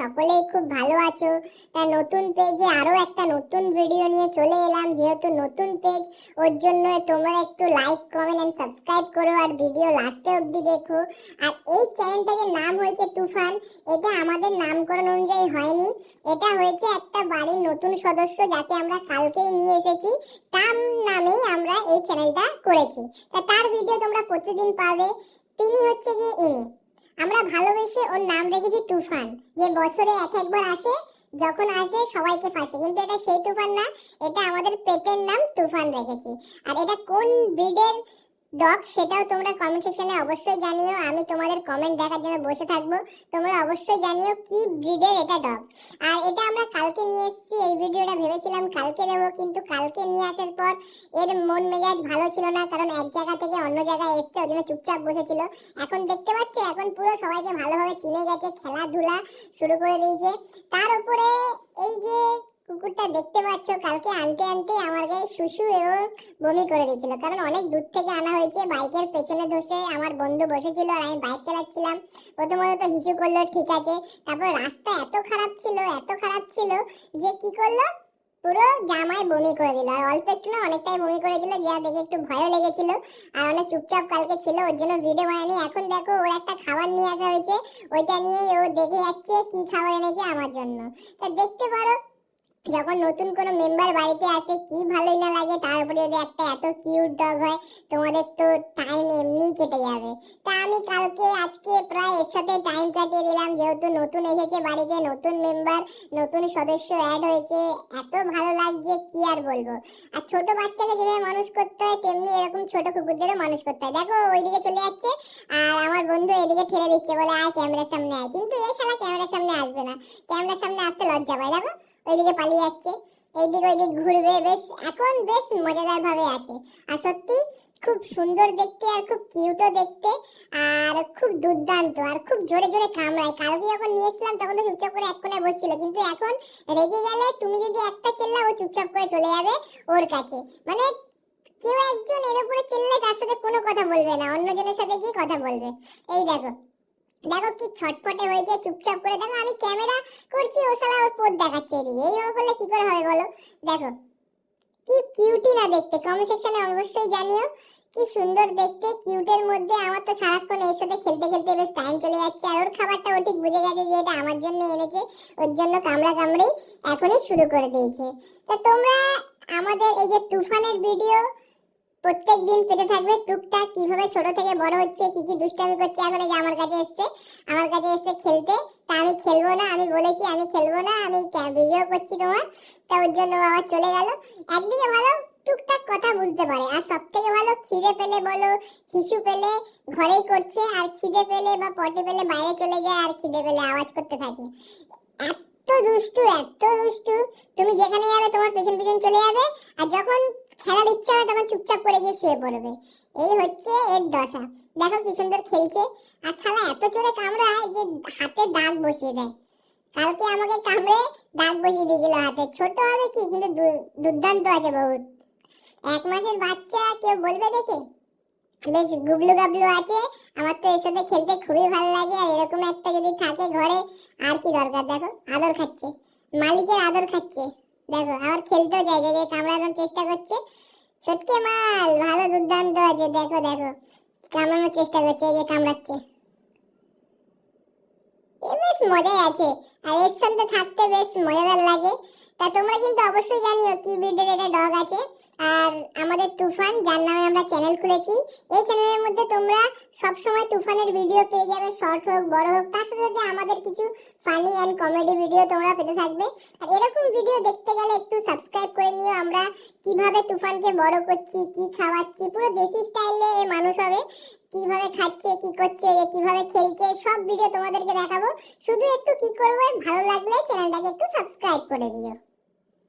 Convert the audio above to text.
সকলেই খুব ভালো আছো। তা নতুন পেজে আরও একটা নতুন ভিডিও নিয়ে চলে এলাম। যেহেতু নতুন পেজ ওর জন্য তোমরা একটু লাইক কমেন্ট এন্ড সাবস্ক্রাইব করো আর ভিডিও লাস্টে অবধি দেখো। আর এই চ্যানেলটার নাম হয়েছে তুফান। এটা আমাদের নামকরণ অনুযায়ী হয়নি। এটা হয়েছে একটা বাড়ির নতুন সদস্য যাকে আমরা কালকেই নিয়ে এসেছি। তার নামেই আমরা এই চ্যানেলটা করেছি। তা তার ভিডিও তোমরা প্রতিদিন পাবে। তিনি হচ্ছে গিয়ে ইনি। আমরা ভালোবেসে ওর নাম রেখেছি তুফান। যে বছরে এক একবার আসে, যখন আসে সবাইকে ফাঁসে। কিন্তু এটা সেই তুফান না, এটা আমাদের পেটের নাম তুফান রেখেছি। আর এটা কোন ব্রিডের ডগ সেটাও তোমরা কমেন্ট সেকশনে অবশ্যই জানিও। আমি তোমাদের কমেন্ট দেখার জন্য বসে থাকব। তোমরা অবশ্যই জানিও কি ব্রিডের এটা ডগ আর এটা আমরা কালকে নিয়ে এসেছি, এই ভিডিওটা ভেবেছিলাম কালকে দেবো, কিন্তু কালকে নিয়ে আসার পর এর মন মেজাজ ভালো ছিল না, কারণ এক জায়গা থেকে অন্য জায়গায় এসছে, ওই জন্য চুপচাপ বসেছিল। এখন দেখতে পাচ্ছ, এখন পুরো সবাইকে ভালোভাবে চিনে গেছে, খেলাধুলা শুরু করে দিয়েছে। তার উপরে এই যে কুকুরটা দেখতে পাচ্ছ, কালকে আনতে আনতে আমার গায়ে শুশু এবং বমি করে দিয়েছিল। কারণ অনেক দূর থেকে আনা হয়েছে, বাইকের পেছনে ধসে আমার বন্ধু বসেছিল আর আমি বাইক চালাচ্ছিলাম। প্রথমত তো হিসু করল, ঠিক আছে। তারপর রাস্তা এত খারাপ ছিল, এত খারাপ ছিল যে কি করল? পুরো জামায় বমি করে দিল। আর অল্প একটু না অনেকটাই বমি করেছিল, যা দেখে একটু ভয়ও লেগেছিল। আর অনেক চুপচাপ কালকে ছিল, ওর জন্য ভিডিও বানায়নি। এখন দেখো, ওর একটা খাবার নিয়ে আসা হয়েছে। ওইটা নিয়ে ও দেখে যাচ্ছে কি খাবার এনেছে আমার জন্য। তা দেখতে পারো যখন নতুন কোনো মেম্বার বাড়িতে আসে, কি ভালোই না লাগে, তার উপরে যদি একটা এত কিউট ডগ হয়, তোমাদের তো টাইম এমনি কেটে যাবে। তা আমি কালকে, আজকে প্রায় এর সাথে টাইম কাটিয়ে দিলাম, যেহেতু নতুন এসেছে বাড়িতে, নতুন মেম্বার নতুন সদস্য অ্যাড হয়েছে, এত ভালো লাগছে, কি আর বলব? আর ছোট বাচ্চাকে যেভাবে মানুষ করতে হয়, তেমনি এরকম ছোট কুকুরদেরও মানুষ করতে হয়। দেখো, ওইদিকে চলে যাচ্ছে, আর আমার বন্ধু এদিকে ঠেলে দিচ্ছে, বলে, আয় ক্যামেরার সামনে আয়। কিন্তু এই শালা ক্যামেরার সামনে আসবে না। ক্যামেরার সামনে আসতে লজ্জা পায়, দেখো। ওইদিকে পালিয়ে যাচ্ছে। এইদিকে ওইদিক ঘুরবে। বেশ, এখন বেশ মজাদার ভাবে আছে। আর সত্যি খুব সুন্দর দেখতে আর খুব কিউটও দেখতে। আর খুব দুর্দান্ত আর খুব জোরে জোরে কামড়ায়। কালকে যখন নিয়ে তখন তো চুপচাপ করে এক কোণে বসছিল। কিন্তু এখন রেগে গেলে তুমি যদি একটা চেল্লা, ও চুপচাপ করে চলে যাবে ওর কাছে। মানে কেউ একজন এর উপরে চেল্লে তার সাথে কোনো কথা বলবে না। অন্যজনের সাথে কি কথা বলবে। এই দেখো। দেখো কি ছটপটে হয়েছে, চুপচাপ করে দেখো, আমি ক্যামেরা করছি, ও সালা ওর পোদ দেখাচ্ছে এদিকে। এইভাবে করলে কি করে হবে বলো? দেখো, কি কিউটি না দেখতে। কমেন্ট সেকশনে অবশ্যই জানিও, কি সুন্দর দেখতে কিউটের মধ্যে আমার তো সারাক্ষণ এর সাথে খেলতে খেলতে বেশ টাইম চলে যাচ্ছে, আর ওর খাবারটা ও ঠিক বুঝে গেছে যে এটা আমার জন্য এনেছে, ওর জন্য কামড়া কামড়ি এখনই শুরু করে দিয়েছে। তা তোমরা আমাদের এই যে তুফানের ভিডিও প্রত্যেক দিন পেতে থাকবে টুকটাক, কীভাবে ছোট থেকে বড় হচ্ছে, কি কি দুষ্টামি করছে, এখন যে আমার কাছে এসছে, আমার কাছে এসে খেলতে, তা আমি খেলব না, আমি বলেছি আমি খেলব না, আমি ভিডিও করছি তোমার, তা ওর জন্য আবার চলে গেল। একদিকে ভালো টুকটাক কথা বুঝতে পারে, আর সব থেকে ভালো খিদে পেলে বলো শিশু পেলে ঘরেই করছে, আর খিদে পেলে বা পটি পেলে বাইরে চলে যায়, আর খিদে পেলে আওয়াজ করতে থাকে। এত দুষ্টু এত দুষ্টু, তুমি যেখানে যাবে তোমার পেছন পেছন চলে যাবে, আর যখন খেলার ইচ্ছা হয় তখন চুপচাপ করে গিয়ে শুয়ে পড়বে। এই হচ্ছে এর দশা। দেখো কি সুন্দর খেলছে। আর শালা, এত জোরে কামড়ায় যে হাতে দাগ বসিয়ে দেয়। কালকে আমাকে কামড়ে দাগ বসিয়ে দিয়েছিল হাতে। ছোট হবে কি, কিন্তু দুর্দান্ত আছে বহুত। এক মাসের বাচ্চা, কেউ বলবে দেখে? বেশ গুবলু গাবলু আছে। আমার তো এর সাথে খেলতে খুবই ভালো লাগে। আর এরকম একটা যদি থাকে ঘরে, আর কি দরকার? দেখো, আদর খাচ্ছে। মালিকের আদর খাচ্ছে। দেখো, আবার খেলতেও যায় যে কামড়ানোর চেষ্টা করছে ছোটকে মাল, ভালো দুর্দান্ত আছে। দেখো দেখো কামড়ানোর চেষ্টা করছে, এই যে কামড়াচ্ছে। এ বেশ মজাই আছে। আর এর সঙ্গে থাকতে বেশ মজাদার লাগে। তা তোমরা কিন্তু অবশ্যই জানিও কি ব্রিডের এটা ডগ আছে। আর আমাদের তুফান, যার নামে আমরা চ্যানেল খুলেছি। এই চ্যানেলের মধ্যে তোমরা সবসময় তুফানের ভিডিও পেয়ে যাবে শর্ট হোক, বড় হোক। তার সাথে সাথে আমাদের কিছু ফানি অ্যান্ড কমেডি ভিডিও তোমরা পেতে থাকবে। আর এরকম ভিডিও দেখতে গেলে একটু সাবস্ক্রাইব করে নিও। আমরা কীভাবে তুফানকে বড় করছি, কি খাওয়াচ্ছি, পুরো দেশি স্টাইলে মানুষ হবে, কীভাবে খাচ্ছে, কি করছে, এ কীভাবে খেলছে, সব ভিডিও তোমাদেরকে দেখাবো। শুধু একটু কি করব, ভালো লাগলে চ্যানেলটাকে একটু সাবস্ক্রাইব করে দিও।